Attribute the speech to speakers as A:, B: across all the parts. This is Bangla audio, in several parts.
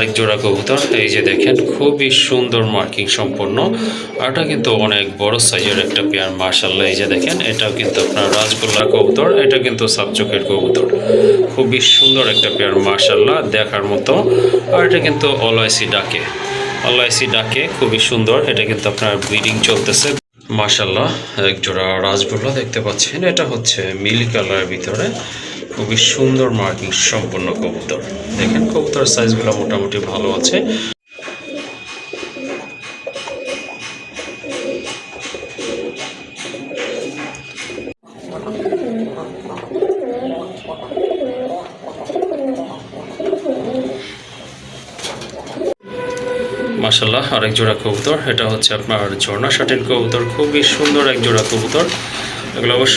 A: আরেক জোড়া কবুতর। এই যে দেখেন, খুবই সুন্দর মার্কিং সম্পন্ন। এটা কিন্তু অনেক বড় সাইজের একটা পেয়ার মাশাল্লাহ এই যে দেখেন, এটাও কিন্তু আপনার রাজগোল্লা কবুতর, এটা কিন্তু সাবচকের কবুতর। খুবই সুন্দর একটা পেয়ার মাশাল্লাহ দেখার মতো। আর এটা কিন্তু অলআইসি ডাকে। অলআইসি ডাকে, খুবই সুন্দর। এটা কিন্তু আপনার ব্রিডিং চলতেছে। মাশাল্লাহ এক জোড়া রাজগোল্লা দেখতে পাচ্ছেন। এটা হচ্ছে মিলি কালারের ভিতরে। খুবই সুন্দর মার্কিং সম্পূর্ণ কবুতর। দেখেন কবুতর সাইজগুলো মোটামুটি ভালো আছে। মাসাল্লাহ আরেক জোড়া কবুতর। এটা হচ্ছে আপনার ঝর্ণা শাটিন কবুতর। খুবই সুন্দর এক জোড়া কবুতর। এগুলো অবশ্য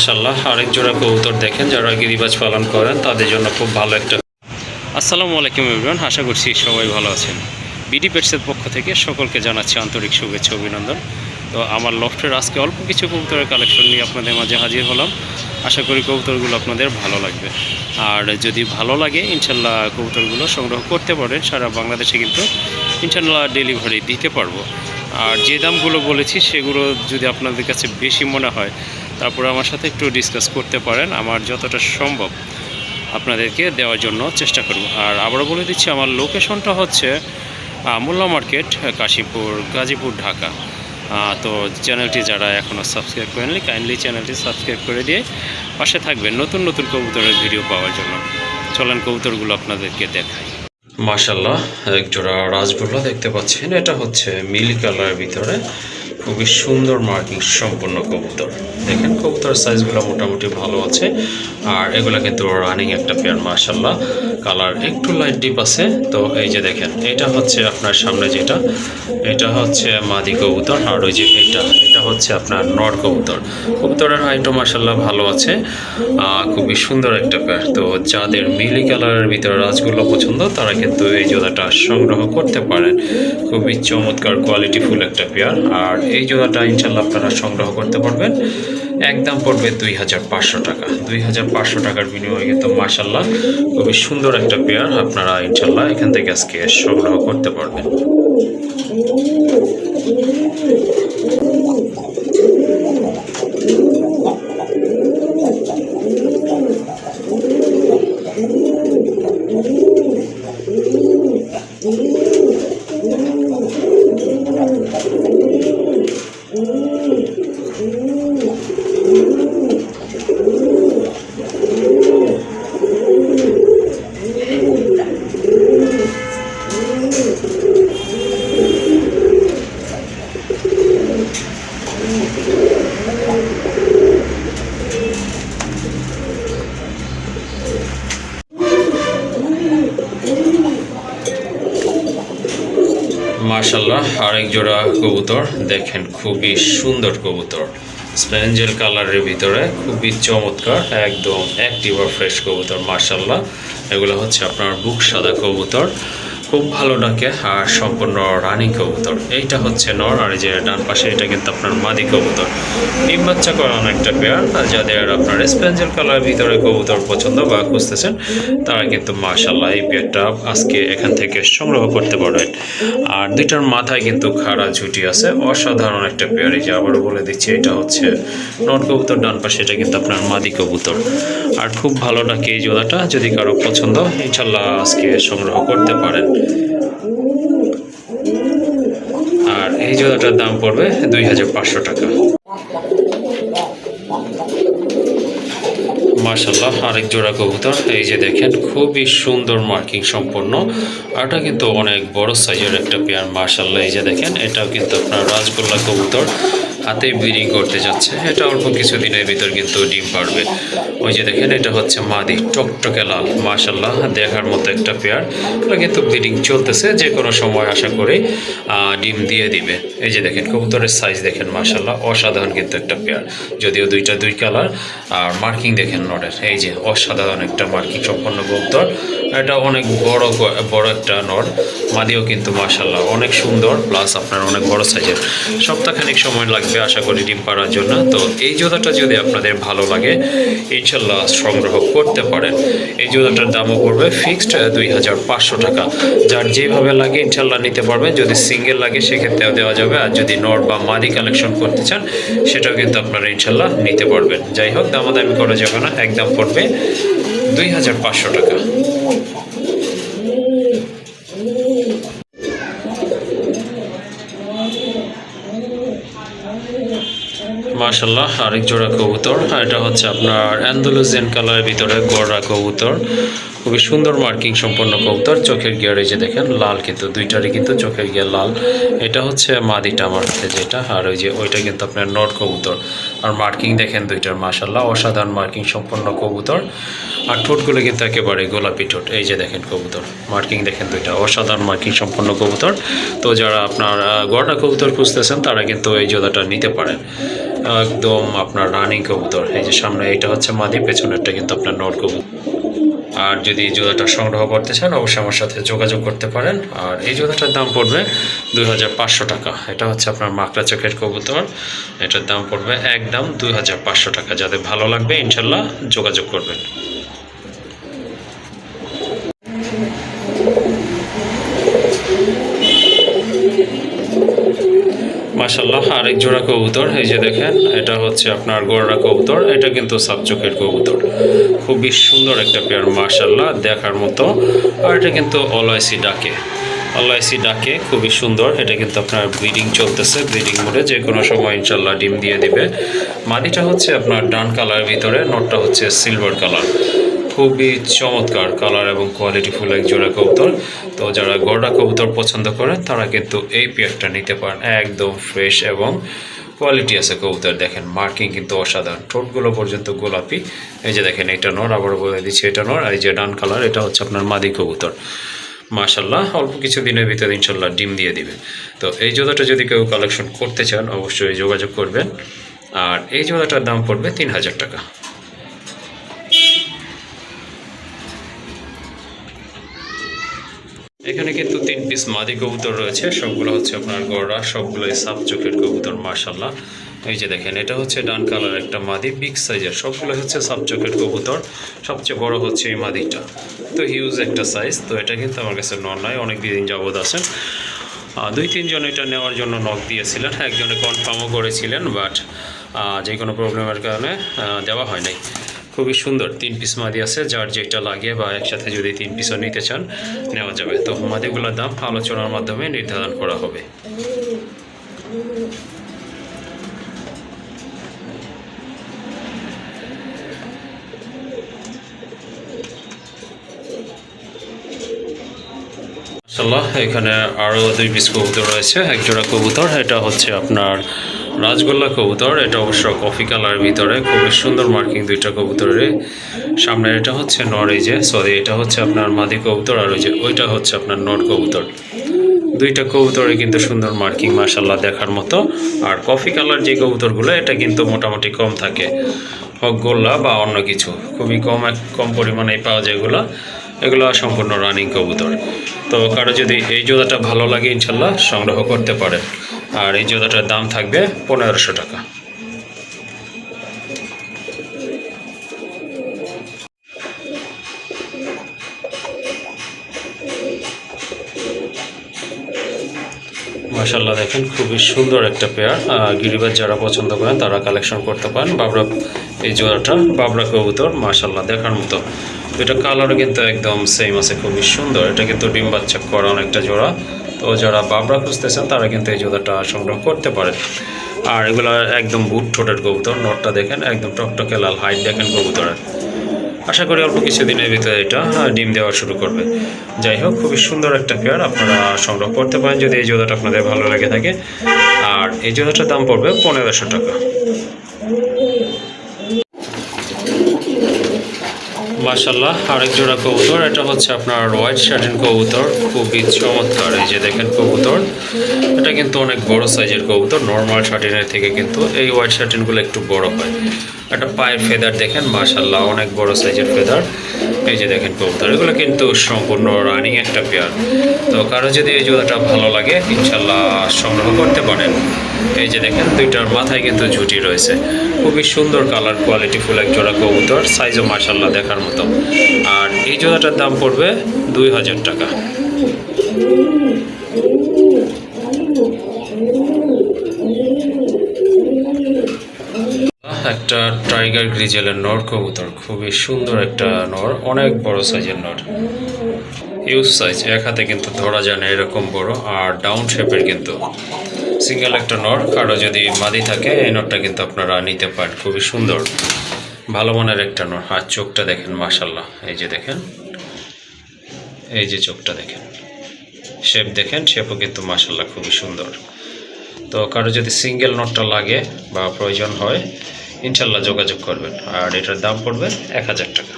A: মাসাল্লাহ আরেক জোড়া কবুতর দেখেন যারা গিরিবাজ পালন করেন, তাদের জন্য খুব ভালো একটা আসসালামু আলাইকুম ইমরান আশা করছি সবাই ভালো আছেন। বিডি পেটসের পক্ষ থেকে সকলকে জানাচ্ছি আন্তরিক শুভেচ্ছা, অভিনন্দন। তো আমার লফটের আজকে অল্প কিছু কবুতরের কালেকশন নিয়ে আপনাদের মাঝে হাজির হলাম। আশা করি কবুতরগুলো আপনাদের ভালো লাগবে। আর যদি ভালো লাগে ইনশাল্লাহ কবুতরগুলো সংগ্রহ করতে পারেন। সারা বাংলাদেশে কিন্তু ইনশাল্লাহ ডেলিভারি দিতে পারব। আর যে দামগুলো বলেছি, সেগুলো যদি আপনাদের কাছে বেশি মনে হয় তারপরে আমার সাথে একটু ডিসকাস করতে পারেন, আমার যতটা সম্ভব আপনাদেরকে দেওয়ার জন্য চেষ্টা করব। আর আবারও বলে দিচ্ছি, আমার লোকেশনটা হচ্ছে মোল্লা মার্কেট, কাশীপুর, গাজীপুর, ঢাকা। তো চ্যানেলটি যারা এখনও সাবস্ক্রাইব করেননি কাইন্ডলি চ্যানেলটি সাবস্ক্রাইব করে দিয়ে পাশে থাকবেন নতুন নতুন কবুতরের ভিডিও পাওয়ার জন্য। চলেন কবুতরগুলো আপনাদেরকে দেখাই। মাশাল্লাহ এক জোড়া রাজগোল্লা দেখতে পাচ্ছেন। এটা হচ্ছে মিলি কালারের ভিতরে খুবই সুন্দর মার্কিং সম্পূর্ণ কবুতর। দেখেন কবুতর সাইজগুলো মোটামুটি ভালো আছে। আর এগুলো কিন্তু রানিং একটা পেয়ার মার্শাল্লাহ কালার একটু লাইট ডিপ আছে। তো এই যে দেখেন, এটা হচ্ছে আপনার সামনে যেটা, এটা হচ্ছে মাদি কবুতর। আর ওই যে এটা এটা হচ্ছে আপনার নর কবুতর। কবুতরের হাইটও মাশাল্লাহ ভালো আছে। খুবই সুন্দর একটা পেয়ার তো যাদের মিলি কালারের ভিতরে রাজগুলো পছন্দ, তারা কিন্তু এই জোড়াটা সংগ্রহ করতে পারেন। খুবই চমৎকার কোয়ালিটিফুল একটা পেয়ার আর এই জোড়াটা ইনশাল্লাহ আপনারা সংগ্রহ করতে পারবেন। একদম পড়বে দুই হাজার পাঁচশো টাকা। দুই হাজার পাঁচশো টাকার বিনিময়ে কিন্তু মার্শাল্লাহ খুবই সুন্দর একটা পেয়ার আপনারা ইনশাল্লাহ এখান থেকে আজকে সংগ্রহ করতে পারবেন। মার্শাল্লাহ আরেক জোড়া কবুতর, দেখেন খুবই সুন্দর কবুতর। স্প্যাঞ্জেল কালারের ভিতরে খুবই চমৎকার, একদম অ্যাক্টিভ আর ফ্রেশ কবুতর মার্শাল্লাহ এগুলো হচ্ছে আপনার বুক সাদা কবুতর। খুব ভালো ডাকে আর সম্পূর্ণ রানী কবুতর। এইটা হচ্ছে নর, আর যে ডান পাশে এটা কিন্তু আপনার মাদি কবুতর। ডিম বাচ্চা করা অনেকটা পেয়ার, আর যাদের আপনার স্প্যাঞ্জেল কালার ভিতরে কবুতর পছন্দ বা খুঁজতেছেন, তারা কিন্তু মাশাল্লাহ এই পেয়ারটা আজকে এখান থেকে সংগ্রহ করতে পারবেন। আর দুইটার মাথায় কিন্তু খাড়া ঝুটি আছে, অসাধারণ একটা পেয়ার। এই যে আবারও বলে দিচ্ছি, এটা হচ্ছে নট কবুতর, ডান পাশে এটা কিন্তু আপনার মাদি কবুতর। আর খুব ভালো ডাকে এই জোড়াটা, যদি কারও পছন্দ ইনশাল্লাহ আজকে সংগ্রহ করতে পারেন। আর এই জোড়াটার দাম পড়বে দুই হাজার পাঁচশো টাকা। মার্শাল্লাহ আরেক জোড়া কবুতর। এই যে দেখেন, খুবই সুন্দর মার্কিং সম্পন্ন। এটা কিন্তু অনেক বড় সাইজের একটা পেয়ার মার্শাল্লাহ এই যে দেখেন, এটাও কিন্তু আপনার রাজগোল্লা কবুতর। হাতে ব্রিডিং করতে যাচ্ছে। এটা অল্প কিছুদিনের ভিতর কিন্তু ডিম পারবে। ওই যে দেখেন, এটা হচ্ছে মাদি টকটকে লাল। মার্শাল্লাহ দেখার মতো একটা পেয়ার। এটা কিন্তু ব্রিডিং চলতেছে, যে কোনো সময় আশা করি ডিম দিয়ে দিবে। এই যে দেখেন, কবুতরের সাইজ দেখেন মার্শাল্লাহ অসাধারণ কিন্তু একটা পেয়ার। যদিও দুইটা দুই কালার আর মার্কিং দেখেন নটের এই যে অসাধারণ একটা মার্কিং সম্পন্ন কবুতর এটা অনেক বড় বড় একটা নর মাদিও কিন্তু মাশাল্লাহ অনেক সুন্দর প্লাস আপনার অনেক বড় সাইজের সপ্তাহখানিক সময় লাগবে আশা করি ডিম পাড়ার জন্য। তো এই জোড়াটা যদি আপনাদের ভালো লাগে ইনশাল্লাহ সংগ্রহ করতে পারেন। এই জোড়াটার দামও পড়বে ফিক্সড দুই হাজার পাঁচশো টাকা। যার যেভাবে লাগে ইনশাল্লাহ নিতে পারবেন। যদি সিঙ্গেল লাগে, সেক্ষেত্রেও দেওয়া যাবে। আর যদি নর বা মাদি কালেকশন করতে চান, সেটাও কিন্তু আপনারা ইনশাল্লাহ নিতে পারবেন। যাই হোক, দামাদামি করা যাবে না, একদম পড়বে দুই হাজার পাঁচশো টাকা। মাশাল্লাহ আরেক জোড়া কবুতর। আর এটা হচ্ছে আপনার অ্যান্ডোলোজিয়ান কালারের ভিতরে গড়া কবুতর। খুবই সুন্দর মার্কিং সম্পন্ন কবুতর, চোখের গিয়ার যে দেখেন, লাল কিন্তু, দুইটারই কিন্তু চোখের গিয়ার লাল। এটা হচ্ছে মাদিটা আমার হাতে যেটা, আর ওই যে ওইটা কিন্তু আপনার নট কবুতর। আর মার্কিং দেখেন দুইটার মাশাল্লাহ অসাধারণ মার্কিং সম্পন্ন কবুতর। আর ঠোঁটগুলো কিন্তু একেবারে গোলাপি ঠোঁট। এই যে দেখেন কবুতর, মার্কিং দেখেন দুইটা, অসাধারণ মার্কিং সম্পন্ন কবুতর। তো যারা আপনার গড়া কবুতর খুঁজতেছেন, তারা কিন্তু এই জোড়াটা নিতে পারেন। একদম আপনার রানিং কবুতর। এই যে সামনে এটা হচ্ছে মাদি, পেছনেরটা কিন্তু আপনার নট কবুতর। আর যদি জোড়াটা সংগ্রহ করতে চান, অবশ্যই আমার সাথে যোগাযোগ করতে পারেন। আর এই জোড়াটার দাম পড়বে দুই হাজার পাঁচশো টাকা। এটা হচ্ছে আপনার মাকড়া চোখের কবুতর। এটার দাম পড়বে একদম দুই হাজার পাঁচশো টাকা। যাদের ভালো লাগবে, ইনশাল্লাহ যোগাযোগ করবেন। মাশাল্লাহ আরেক জোড়া কবুতর। এই যে দেখেন, এটা হচ্ছে আপনার গোড়া কবুতর, এটা কিন্তু সাবচোখের কবুতর। খুবই সুন্দর একটা পেয়ার মাশাল্লাহ দেখার মতো। আর এটা কিন্তু অলআইসি ডাকে। অলআইসি ডাকে, খুবই সুন্দর। এটা কিন্তু আপনার ব্রিডিং চলতেছে, ব্রিডিং মোডে যে কোনো সময় ইনশাল্লাহ ডিম দিয়ে দিবে। মাদিটা হচ্ছে আপনার ডান কালার ভিতরে, নটটা হচ্ছে সিলভার কালার। খুবই চমৎকার কালার এবং কোয়ালিটি ফুল এক জোড়া কবুতর। তো যারা গড়া কবুতর পছন্দ করেন তারা কিন্তু এই পেয়ারটা নিতে পারেন। একদম ফ্রেশ এবং কোয়ালিটি আছে কবুতর, দেখেন মার্কিং কিন্তু অসাধারণ। ঠোঁটগুলো পর্যন্ত গোলাপি। এই যে দেখেন এটা নর আবার বলে দিচ্ছি এটা নর। এই যে ডান কালার এটা হচ্ছে আপনার মাদি কবুতর। মাশাল্লাহ অল্প কিছু দিনের ভিতরে ইনশাল্লাহ ডিম দিয়ে দিবে। তো এই জোড়াটা যদি কেউ কালেকশন করতে চান, অবশ্যই যোগাযোগ করবেন। আর এই জোড়াটার দাম পড়বে তিন হাজার টাকা। এখানে কিন্তু তিন পিস মাদি কবুতর রয়েছে। সবগুলো হচ্ছে আপনার গড়া সবগুলোই সাপ চোখের কবুতর মার্শাল্লাহ এই যে দেখেন, এটা হচ্ছে ডান কালার একটা মাদি বিগ সাইজের সবগুলো হচ্ছে সাপ চোখের কবুতর। সবচেয়ে বড় হচ্ছে এই মাদিটা। তো হিউজ একটা সাইজ তো এটা কিন্তু আমার কাছে নন নয় অনেক দিন যাবৎ আছেন। দুই, তিনজন এটা নেওয়ার জন্য নক দিয়েছিলেন। একজনে কনফার্মও করেছিলেন বাট যে কোনো প্রবলেমের কারণে দেওয়া হয় নাই। খুবই সুন্দর তিন পিস মাদি আছে, যার যেটা লাগে বা একসাথে যদি তিন পিসও নিতে চান, নেওয়া যাবে। তো মাদিগুলোর দাম আলোচনার মাধ্যমে নির্ধারণ করা হবে। মাশাল্লাহ এখানে আরও দুই পিস কবুতর রয়েছে, এক জোড়া কবুতর, এটা হচ্ছে আপনার রাজগোল্লা কবুতর, এটা অবশ্য কফি কালার ভিতরে, খুবই সুন্দর মার্কিং দুইটা কবুতরের সামনে এটা হচ্ছে নর, এই যে সরি এটা হচ্ছে আপনার মাদি কবুতর, আর ওই যে, ওইটা হচ্ছে আপনার নর কবুতর। দুইটা কবুতরে কিন্তু সুন্দর মার্কিং মার্শাল্লাহ দেখার মতো। আর কফি কালার যে কবুতরগুলো, এটা কিন্তু মোটামুটি কম থাকে। হোক, গোল্লা বা অন্য কিছু, খুবই কম এক, কম পরিমাণে পাওয়া যায় এগুলো। এগুলো সম্পূর্ণ রানিং কবুতর। তো কারও যদি এই জোড়াটা ভালো লাগে, ইনশাল্লাহ সংগ্রহ করতে পারেন। আর এই জোড়াটার দাম থাকবে পনেরোশো টাকা। মাশাল্লাহ দেখেন, খুবই সুন্দর একটা পেয়ার গিরিবাজ যারা পছন্দ করেন, তারা কালেকশন করতে পারেন। বাবরা, এই জোড়াটা বাবরা কবুতর মাশাল্লাহ দেখার মতো। এটা কালারও কিন্তু একদম সেম আছে, খুবই সুন্দর। এটা কিন্তু ডিম বাচ্চা করা অনেকটা জোড়া। তো যারা বাবরা খুঁজতেছেন, তারা কিন্তু এই জোড়াটা সংগ্রহ করতে পারে আর এগুলো একদম বুট ঠোঁটের কবুতর, নটটা দেখেন, একদম টকটকে লাল হাইট দেখেন কবুতরের। আশা করি অল্প কিছুদিনের ভিতরে এটা ডিম দেওয়া শুরু করবে। যাই হোক, খুবই সুন্দর একটা পেয়ার আপনারা সংগ্রহ করতে পারেন যদি এই জোড়াটা আপনাদের ভালো লেগে থাকে। আর এই জোড়াটার দাম পড়বে পনেরোশো টাকা। মাশাল্লাহ আরেক জোড়া কবুতর, এটা হচ্ছে আপনার হোয়াইট শার্টিন কবুতর, খুবই চমৎকার। এই যে দেখেন কবুতর, এটা কিন্তু অনেক বড় সাইজের কবুতর নর্মাল শার্টিনের থেকে কিন্তু এই হোয়াইট শার্টিনগুলো একটু বড় হয়। একটা পায়ের ফেদার দেখেন মাশাল্লাহ অনেক বড় সাইজের ফেদার। এই যে দেখেন কবুতর, এগুলো কিন্তু সম্পূর্ণ রানিং একটা পেয়ার। তো কারও যদি এই জোড়াটা ভালো লাগে ইনশাল্লাহ সংগ্রহ করতে পারেন। এই যে দেখেন, দুইটার মাথায় কিন্তু ঝুটি রয়েছে। খুবই সুন্দর কালার কোয়ালিটি ফুল এক জোড়া কবুতর, সাইজও মার্শাল্লাহ দেখার মতো। আর এই জোড়াটার দাম পড়বে দুই হাজার টাকা। একটা টাইগার গ্রিজেলের নর কবুতর। খুবই সুন্দর একটা নর, অনেক বড় সাইজের নর। ইউজ সাইজ এক হাতে কিন্তু ধরা যায় না, এরকম বড়। আর ডাউন শেপের কিন্তু সিঙ্গেল একটা নর, কারও যদি মাদি থাকে, এই নরটা কিন্তু আপনারা নিতে পারেন। খুবই সুন্দর, ভালো মানের একটা নর। আর চোখটা দেখেন মাশাল্লাহ এই যে দেখেন, এই যে চোখটা দেখেন। শেপ দেখেন শেপও কিন্তু মাশাল্লাহ খুবই সুন্দর। তো কারও যদি সিঙ্গেল নটটা লাগে বা প্রয়োজন হয় ইনশাল্লাহ যোগাযোগ করবেন। আর এটার দাম পড়বে এক হাজার টাকা।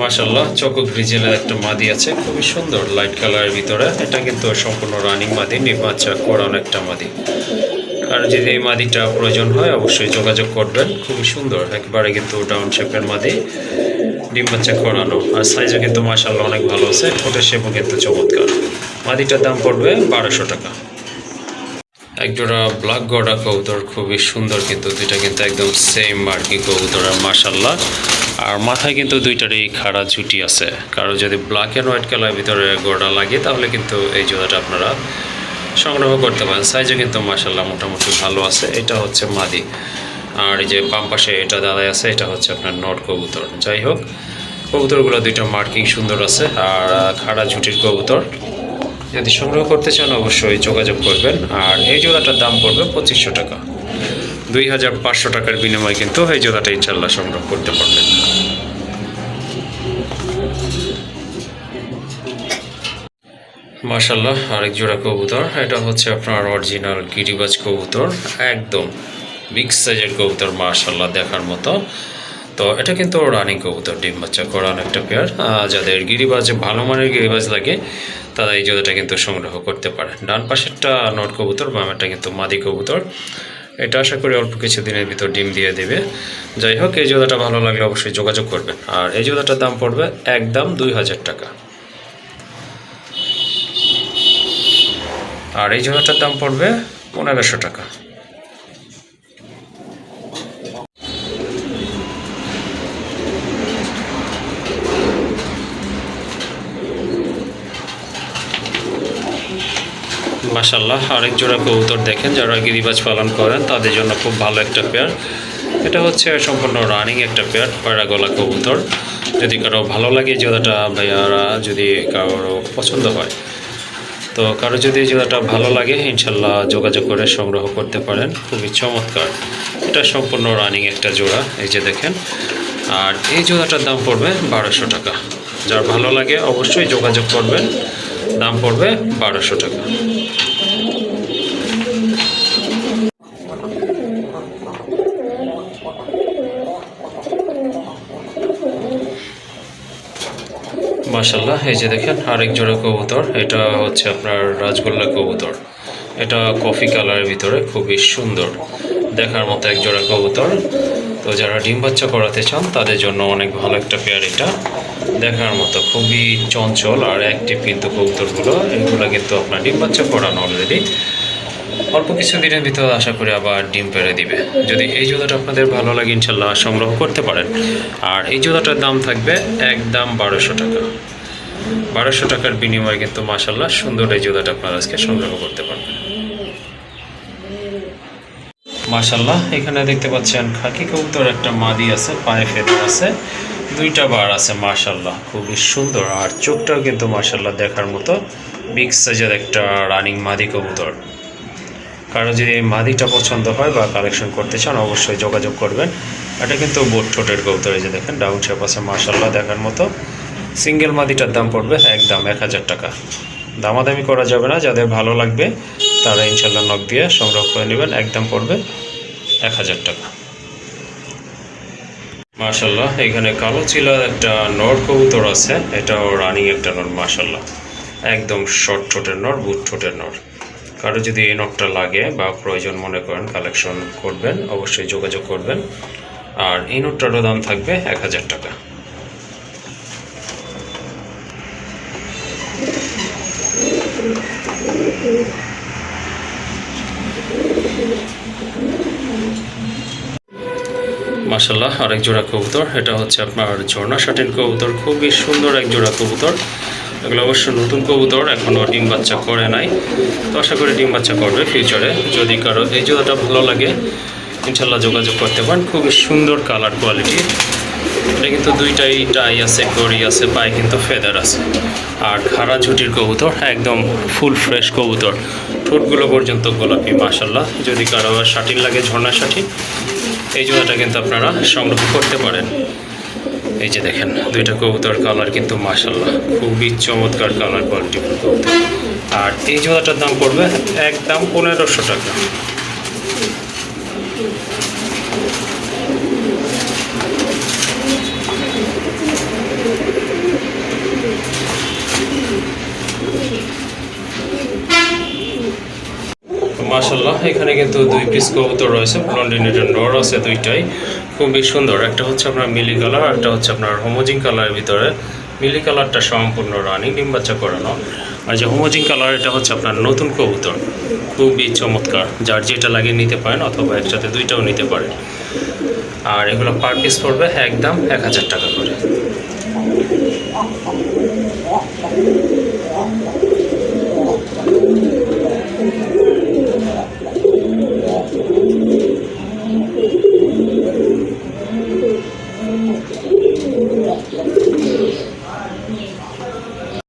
A: মাশাল্লাহ চকো গ্রিজেলের একটা মাদি আছে, খুবই সুন্দর লাইট কালারের ভিতরে। এটা কিন্তু সম্পূর্ণ রানিং মাদি, নির্বাচা করানো একটা মাদি। আর যদি এই মাদিটা প্রয়োজন হয়, অবশ্যই যোগাযোগ করবেন। খুবই সুন্দর, একবারে কিন্তু ডাউন শেপের মাদি ডিম বাচ্চা করানো। আর সাইজও কিন্তু মাশাল্লাহ অনেক ভালো আছে, ঠোঁটের শেপও কিন্তু চমৎকার। মাদিটার দাম পড়বে বারোশো টাকা। একজোড়া ব্ল্যাক গড়া কবুতর খুবই সুন্দর কিন্তু দুইটা কিন্তু একদম সেম মার্কি কবুতর, আর মাশাল্লাহ আর মাথায় কিন্তু দুইটারই খাড়া ছুটি আছে। কারও যদি ব্ল্যাক অ্যান্ড হোয়াইট কালারের ভিতরে গড়া লাগে, তাহলে কিন্তু এই জোড়াটা আপনারা সংগ্রহ করতে পারেন। সাইজও কিন্তু মাশাল্লাহ মোটামুটি ভালো আছে। এটা হচ্ছে মাদি। আর এই যে বাম পাশে এটা দাদাই আছে, এটা হচ্ছে আপনার নট কবুতর। যাই হোক, কবুতরগুলো দুইটা মার্কিং সুন্দর আছে। আর খাড়া ঝুটির কবুতর। যদি সংগ্রহ করতে চান, অবশ্যই যোগাযোগ করবেন। আর এই জোড়াটার দাম পড়বে পঁচিশশো টাকা। দুই হাজার পাঁচশো টাকার বিনিময়ে কিন্তু এই জোড়াটা ইনশাল্লাহ সংগ্রহ করতে পারবেন। মাশাল্লাহ আরেক জোড়া কবুতর। এটা হচ্ছে আপনার অরিজিনাল গিরিবাজ কবুতর। একদম বিগ সাইজের কবুতর মাশাল্লাহ দেখার মতো। তো এটা কিন্তু রানিং কবুতর, ডিম বাচ্চা করান একটা পেয়ার যাদের গিরিবাজ, ভালো মানের গিরিবাজ লাগে, তারা এই জোড়াটা কিন্তু সংগ্রহ করতে পারে। ডান পাশেরটা নট কবুতর বামেরটা কিন্তু মাদি কবুতর। এটা আশা করি অল্প কিছু দিনের ভিতর ডিম দিয়ে দেবে। যাই হোক, এই জোড়াটা ভালো লাগলে অবশ্যই যোগাযোগ করবেন। আর এই জোড়াটার দাম পড়বে একদম দুই হাজার টাকা। আর এই জোড়াটার দাম পড়বে পনেরোশো টাকা। মাসাল্লাহ আরেক জোড়া কবুতর দেখেন যারা গিরিবাজ পালন করেন, তাদের জন্য খুব ভালো একটা পেয়ার এটা হচ্ছে সম্পূর্ণ রানিং একটা পেয়ার পায়রা গলা কবুতর। যদি কারও ভালো লাগে জোড়াটা ভাইয়ারা, যদি কারও পছন্দ হয়, তো কারও যদি জোড়াটা ভালো লাগে ইনশাল্লাহ যোগাযোগ করে সংগ্রহ করতে পারেন। খুবই চমৎকার। এটা সম্পূর্ণ রানিং একটা জোড়া, এই যে দেখেন। আর এই জোড়াটার দাম পড়বে বারোশো টাকা। যার ভালো লাগে অবশ্যই যোগাযোগ করবেন। দাম পড়বে বারোশো টাকা। মাশাল্লাহ এই যে দেখেন আরেক জোড়া কবুতর, এটা হচ্ছে আপনার রাজগোল্লা কবুতর। এটা কফি কালারের ভিতরে, খুবই সুন্দর, দেখার মতো এক জোড়া কবুতর। তো যারা ডিম বাচ্চা করাতে চান, তাদের জন্য অনেক ভালো একটা পেয়ার এটা। দেখার মতো খুবই চঞ্চল আর অ্যাক্টিভ কিন্তু কবুতরগুলো, এগুলো কিন্তু আপনার ডিম বাচ্চা করানো অলরেডি অল্প কিছু দিনের ভিতর আশা করি আবার ডিম পেড়ে দিবে। যদি এই জুতাটা আপনাদের ভালো লাগে ইনশাল্লাহ সংগ্রহ করতে পারেন। আর এই জুতাটার দাম থাকবে একদম বারোশো টাকা। বারোশো টাকার বিনিময়ে কিন্তু মাসাল্লাহ সুন্দর এই জুতাটা আপনারা আজকে সংগ্রহ করতে পারবেন। মাশাল্লাহ এখানে দেখতে পাচ্ছেন খাকি কবুতর একটা মাদি আছে, পায়ে ফেদার আছে, দুইটা বার আছে মাশাল্লাহ খুবই সুন্দর। আর চোখটাও কিন্তু মাশাল্লাহ দেখার মতো বিগ সাইজের একটা রানিং মাদি কবুতর। কারও যদি এই মাদিটা পছন্দ হয় বা কালেকশন করতে চান, অবশ্যই যোগাযোগ করবেন। এটা কিন্তু বোট ঠোঁটের কবুতর, এই যে দেখেন, ডাউন শেপ আছে মাশাল্লাহ দেখার মতো। সিঙ্গেল মাদিটার দাম পড়বে একদম এক হাজার টাকা। দামাদামি করা যাবে না, যাদের ভালো লাগবে, তারা ইনশাল্লাহ নখ দিয়ে সংগ্রহ করে নেবেন, একদম পড়বে এক হাজার টাকা। মার্শাল্লাহ এখানে কালো চিলা একটা নর কবুতর আছে, এটাও রানিং একটা নর মার্শাল্লাহ একদম শর্ট ঠোঁটের নর বুট ঠোঁটের নর। কারও যদি এই নটটা লাগে বা প্রয়োজন মনে করেন কালেকশন করবেন, অবশ্যই যোগাযোগ করবেন। আর এই নোটটারও দাম থাকবে এক হাজার টাকা। মাসাল্লাহ আরেক জোড়া কবুতর। এটা হচ্ছে আপনার ঝর্ণা শাটিন কবুতর, খুবই সুন্দর এক জোড়া কবুতর। এগুলো অবশ্য নতুন কবুতর এখনও ডিম বাচ্চা করে নাই। তো আশা করি ডিম বাচ্চা করবে ফিউচারে যদি কারও এই জোড়াটা ভালো লাগে ইনশাল্লাহ যোগাযোগ করতে পারেন। খুবই সুন্দর কালার কোয়ালিটি এটা কিন্তু দুইটাই টাই আছে গড়ি আছে, পায়ে কিন্তু ফেদার আছে। আর খাড়া ঝুটির কবুতর, একদম ফুল ফ্রেশ কবুতর। ঠোঁটগুলো পর্যন্ত গোলাপি মাসাল্লাহ যদি কারও শাটিন লাগে, ঝর্ণা শাটিন এই জোড়াটা কিন্তু আপনারা সংগ্রহ করতে পারেন। এই যে দেখেন, দুইটা কবুতর কালার কিন্তু মাসাল্লাহ খুবই চমৎকার কালার কোয়ালিটি কবুতর। আর এই জোড়াটার দাম পড়বে একদম পনেরোশো টাকা। মাশাল্লাহ এখানে কিন্তু দুই পিস কবুতর রয়েছে ব্লন্ডিনেটের নর আছে দুইটাই। খুবই সুন্দর, একটা হচ্ছে আপনার মিলি কালার একটা হচ্ছে আপনার হোমোজিং কালারের ভিতরে। মিলি কালারটা সম্পূর্ণ রানি ডিম্বাচ্চা করানো। আর যে হোমোজিং কালার, এটা হচ্ছে আপনার নতুন কবুতর। খুবই চমৎকার, যার যেটা লাগিয়ে নিতে পারেন অথবা একসাথে দুইটাও নিতে পারেন। আর এগুলো পার পিস পড়বে একদম এক হাজার টাকা করে।